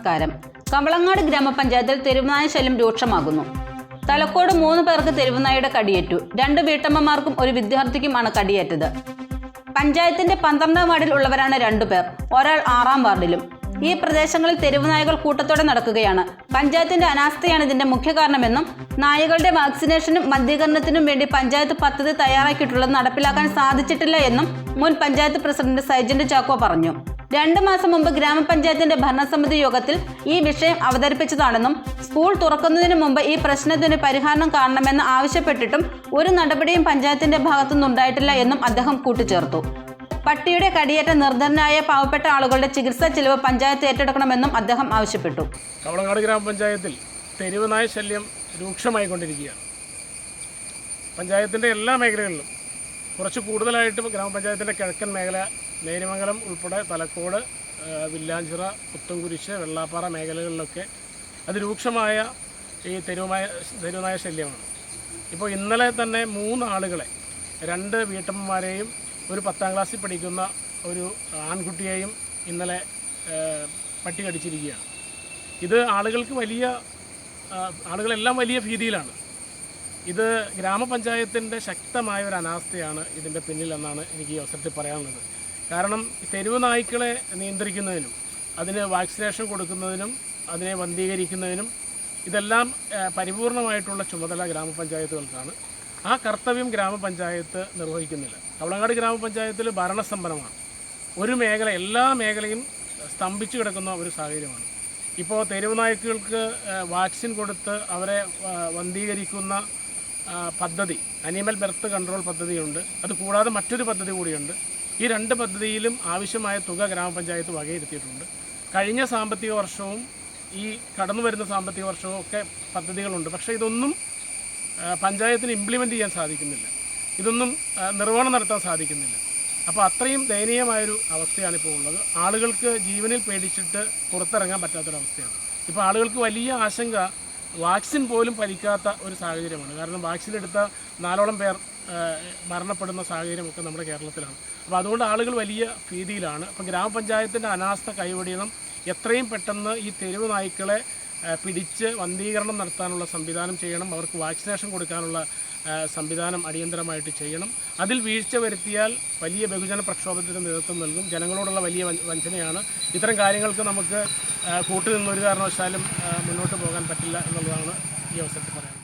നമസ്കാരം. കവളങ്ങാട് ഗ്രാമപഞ്ചായത്തിൽ തെരുവുനായ ശല്യം രൂക്ഷമാകുന്നു. തലക്കോട് മൂന്ന് പേർക്ക് തെരുവുനായയുടെ കടിയേറ്റു. രണ്ട് വീട്ടമ്മമാർക്കും ഒരു വിദ്യാർത്ഥിക്കുമാണ് കടിയേറ്റത്. പഞ്ചായത്തിന്റെ പന്ത്രണ്ടാം വാർഡിൽ ഉള്ളവരാണ് രണ്ടുപേർ ഒരാൾ ആറാം വാർഡിലും. ഈ പ്രദേശങ്ങളിൽ തെരുവുനായകൾ കൂട്ടത്തോടെ നടക്കുകയാണ്. പഞ്ചായത്തിന്റെ അനാസ്ഥയാണ് ഇതിന്റെ മുഖ്യ കാരണമെന്നും നായകളുടെ വാക്സിനേഷനും മദ്യീകരണത്തിനും വേണ്ടി പഞ്ചായത്ത് പദ്ധതി തയ്യാറാക്കിയിട്ടുള്ളത് നടപ്പിലാക്കാൻ സാധിച്ചിട്ടില്ല എന്നും മുൻ പഞ്ചായത്ത് പ്രസിഡന്റ് സൈജന്റ് ചാക്കോ പറഞ്ഞു. രണ്ടു മാസം മുമ്പ് ഗ്രാമപഞ്ചായത്തിന്റെ ഭരണസമിതി യോഗത്തിൽ ഈ വിഷയം അവതരിപ്പിച്ചതാണെന്നും സ്കൂൾ തുറക്കുന്നതിന് മുമ്പ് ഈ പ്രശ്നത്തിന് പരിഹാരം കാണണമെന്ന് ആവശ്യപ്പെട്ടിട്ടും ഒരു നടപടിയും പഞ്ചായത്തിന്റെ ഭാഗത്തുനിന്നുണ്ടായിട്ടില്ല എന്നും അദ്ദേഹം കൂട്ടിച്ചേർത്തു. പട്ടിയുടെ കടിയേറ്റ നിർധനരായ പാവപ്പെട്ട ആളുകളുടെ ചികിത്സാ ചിലവ് പഞ്ചായത്ത് ഏറ്റെടുക്കണമെന്നും അദ്ദേഹം ആവശ്യപ്പെട്ടു. കവളങ്ങാട് ഗ്രാമപഞ്ചായത്തിൽ തെരുവ് നായ ശല്യം രൂക്ഷമായിക്കൊണ്ടിരിക്കുകയാണ് പഞ്ചായത്തിന്റെ എല്ലാ മേഖലകളിലും കുറച്ച് കൂടുതലായിട്ട് ഗ്രാമപഞ്ചായത്തിന്റെ കിഴക്കൻ മേഖല നേരിമംഗലം ഉൾപ്പെടെ തലക്കോട് വില്ലാഞ്ചിറ പുത്തൻകുരിശ് വെള്ളാപ്പാറ മേഖലകളിലൊക്കെ അതിരൂക്ഷമായ ഈ തെരുവുമായ തെരുവുനായ ശല്യമാണ്. ഇപ്പോൾ ഇന്നലെ തന്നെ മൂന്നാളുകളെ രണ്ട് വീട്ടമ്മമാരെയും ഒരു പത്താം ക്ലാസ്സിൽ പഠിക്കുന്ന ഒരു ആൺകുട്ടിയെയും ഇന്നലെ പട്ടി കടിച്ചിരിക്കുകയാണ് ഇത് ആളുകൾക്ക് വലിയ ആളുകളെല്ലാം വലിയ ഭീതിയിലാണ്. ഇത് ഗ്രാമപഞ്ചായത്തിന്റെ ശക്തമായ ഒരു അനാസ്ഥയാണ് ഇതിന്റെ പിന്നിലെന്നാണ് എനിക്ക് ഈ അവസരത്തിൽ പറയാനുള്ളത്. കാരണം തെരുവ് നായ്ക്കളെ നിയന്ത്രിക്കുന്നതിനും അതിന് വാക്സിനേഷൻ കൊടുക്കുന്നതിനും അതിനെ വന്ധീകരിക്കുന്നതിനും ഇതെല്ലാം പരിപൂർണമായിട്ടുള്ള ചുമതല ഗ്രാമപഞ്ചായത്തുകൾക്കാണ്. ആ കർത്തവ്യം ഗ്രാമപഞ്ചായത്ത് നിർവഹിക്കുന്നില്ല. കവളങ്ങാട് ഗ്രാമപഞ്ചായത്തിൽ ഭരണസ്തംഭനമാണ് ഒരു മേഖല എല്ലാ മേഖലയും സ്തംഭിച്ചു കിടക്കുന്ന ഒരു സാഹചര്യമാണ്. ഇപ്പോൾ തെരുവ് നായ്ക്കൾക്ക് വാക്സിൻ കൊടുത്ത് അവരെ വന്ധീകരിക്കുന്ന പദ്ധതി അനിമൽ ബെർത്ത് കൺട്രോൾ പദ്ധതിയുണ്ട്. അത് കൂടാതെ മറ്റൊരു പദ്ധതി കൂടിയുണ്ട്. ഈ രണ്ട് പദ്ധതിയിലും ആവശ്യമായ തുക ഗ്രാമപഞ്ചായത്ത് വകയിരുത്തിയിട്ടുണ്ട്. കഴിഞ്ഞ സാമ്പത്തിക വർഷവും ഈ കടന്നു വരുന്ന സാമ്പത്തിക വർഷവും ഒക്കെ പദ്ധതികളുണ്ട്. പക്ഷേ ഇതൊന്നും പഞ്ചായത്തിന് ഇംപ്ലിമെന്റ് ചെയ്യാൻ സാധിക്കുന്നില്ല. ഇതൊന്നും നിർവഹണം നടത്താൻ സാധിക്കുന്നില്ല. അപ്പോൾ അത്രയും ദയനീയമായൊരു അവസ്ഥയാണ് ഇപ്പോൾ ഉള്ളത്. ആളുകൾക്ക് ജീവനിൽ പേടിച്ചിട്ട് പുറത്തിറങ്ങാൻ പറ്റാത്തൊരവസ്ഥയാണ്. ഇപ്പോൾ ആളുകൾക്ക് വലിയ ആശങ്ക വാക്സിൻ പോലും ഫലിക്കാത്ത ഒരു സാഹചര്യമാണ്. കാരണം വാക്സിൻ എടുത്ത നാലോളം പേർ മരണപ്പെടുന്ന സാഹചര്യമൊക്കെ നമ്മുടെ കേരളത്തിലാണ്. അപ്പോൾ അതുകൊണ്ട് ആളുകൾ വലിയ ഭീതിയിലാണ്. അപ്പം ഗ്രാമപഞ്ചായത്തിന്റെ അനാസ്ഥ കൈവടിയണം. എത്രയും പെട്ടെന്ന് ഈ തെരുവ് നായ്ക്കളെ പിടിച്ച് വന്ധീകരണം നടത്താനുള്ള സംവിധാനം ചെയ്യണം. അവർക്ക് വാക്സിനേഷൻ കൊടുക്കാനുള്ള സംവിധാനം അടിയന്തരമായിട്ട് ചെയ്യണം. അതിൽ വീഴ്ച വരുത്തിയാൽ വലിയ ബഹുജന പ്രക്ഷോഭത്തിന് നേതൃത്വം നൽകും. ജനങ്ങളോടുള്ള വലിയ വഞ്ചനയാണ്. ഇത്തരം കാര്യങ്ങൾക്ക് നമുക്ക് കൂട്ടുനിന്നൊരു കാരണവശാലും മുന്നോട്ട് പോകാൻ പറ്റില്ല എന്നുള്ളതാണ് ഈ അവസരത്തിൽ പറയാനുള്ളത്.